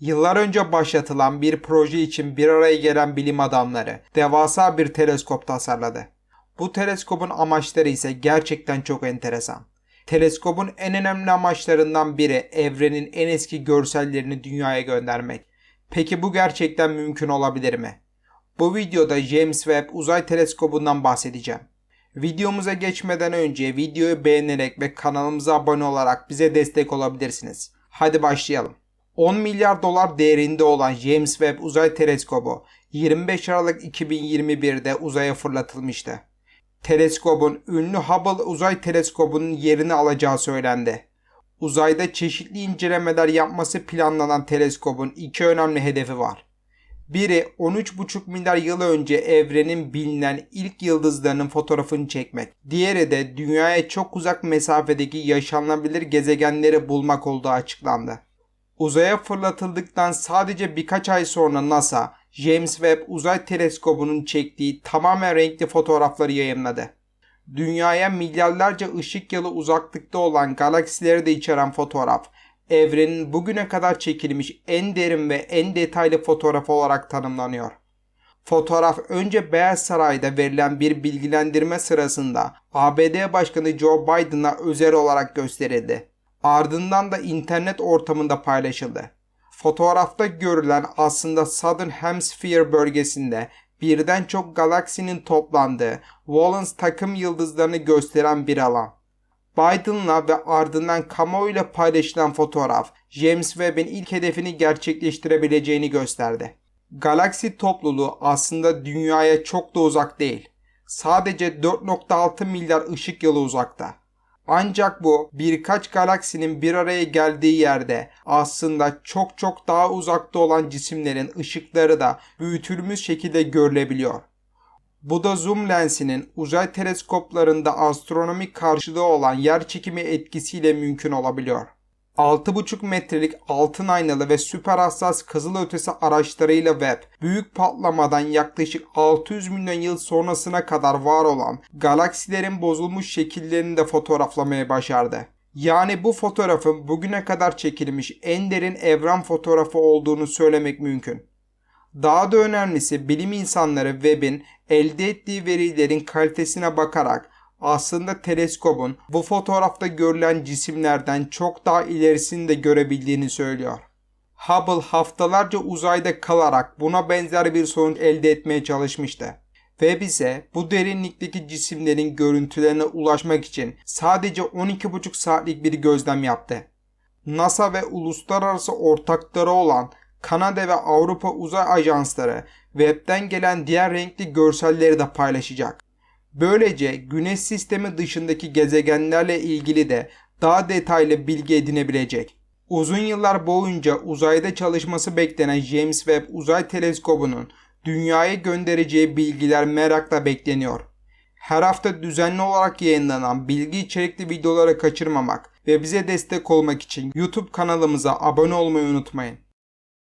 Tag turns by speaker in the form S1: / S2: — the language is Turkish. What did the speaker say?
S1: Yıllar önce başlatılan bir proje için bir araya gelen bilim adamları devasa bir teleskop tasarladı. Bu teleskopun amaçları ise gerçekten çok enteresan. Teleskopun en önemli amaçlarından biri evrenin en eski görsellerini dünyaya göndermek. Peki bu gerçekten mümkün olabilir mi? Bu videoda James Webb Uzay Teleskobu'ndan bahsedeceğim. Videomuza geçmeden önce videoyu beğenerek ve kanalımıza abone olarak bize destek olabilirsiniz. Hadi başlayalım. 10 milyar dolar değerinde olan James Webb Uzay Teleskobu 25 Aralık 2021'de uzaya fırlatılmıştı. Teleskobun ünlü Hubble Uzay Teleskobu'nun yerini alacağı söylendi. Uzayda çeşitli incelemeler yapması planlanan teleskobun iki önemli hedefi var. Biri 13,5 milyar yıl önce evrenin bilinen ilk yıldızlarının fotoğrafını çekmek. Diğeri de dünyaya çok uzak mesafedeki yaşanabilir gezegenleri bulmak olduğu açıklandı. Uzaya fırlatıldıktan sadece birkaç ay sonra NASA, James Webb Uzay Teleskobu'nun çektiği tamamen renkli fotoğrafları yayınladı. Dünyaya milyarlarca ışık yılı uzaklıkta olan galaksileri de içeren fotoğraf, evrenin bugüne kadar çekilmiş en derin ve en detaylı fotoğraf olarak tanımlanıyor. Fotoğraf önce Beyaz Saray'da verilen bir bilgilendirme sırasında ABD Başkanı Joe Biden'a özel olarak gösterildi. Ardından da internet ortamında paylaşıldı. Fotoğrafta görülen aslında Southern Hemisphere bölgesinde birden çok galaksinin toplandığı Valence takım yıldızlarını gösteren bir alan. Biden'la ve ardından kamuoyuyla paylaşılan fotoğraf James Webb'in ilk hedefini gerçekleştirebileceğini gösterdi. Galaksi topluluğu aslında dünyaya çok da uzak değil. Sadece 4.6 milyar ışık yılı uzakta. Ancak bu birkaç galaksinin bir araya geldiği yerde aslında çok çok daha uzakta olan cisimlerin ışıkları da büyütülmüş şekilde görülebiliyor. Bu da zoom lensinin uzay teleskoplarında astronomik karşılığı olan yer çekimi etkisiyle mümkün olabiliyor. 6,5 metrelik altın aynalı ve süper hassas kızılötesi araçlarıyla Webb, büyük patlamadan yaklaşık 600 milyon yıl sonrasına kadar var olan galaksilerin bozulmuş şekillerini de fotoğraflamaya başardı. Yani bu fotoğrafın bugüne kadar çekilmiş en derin evren fotoğrafı olduğunu söylemek mümkün. Daha da önemlisi bilim insanları Webb'in elde ettiği verilerin kalitesine bakarak aslında teleskobun bu fotoğrafta görülen cisimlerden çok daha ilerisini de görebildiğini söylüyor. Hubble haftalarca uzayda kalarak buna benzer bir sonuç elde etmeye çalışmıştı. Ve bize bu derinlikteki cisimlerin görüntülerine ulaşmak için sadece 12,5 saatlik bir gözlem yaptı. NASA ve uluslararası ortakları olan Kanada ve Avrupa uzay ajansları webden gelen diğer renkli görselleri de paylaşacak. Böylece güneş sistemi dışındaki gezegenlerle ilgili de daha detaylı bilgi edinebilecek. Uzun yıllar boyunca uzayda çalışması beklenen James Webb Uzay Teleskobu'nun dünyaya göndereceği bilgiler merakla bekleniyor. Her hafta düzenli olarak yayınlanan bilgi içerikli videoları kaçırmamak ve bize destek olmak için YouTube kanalımıza abone olmayı unutmayın.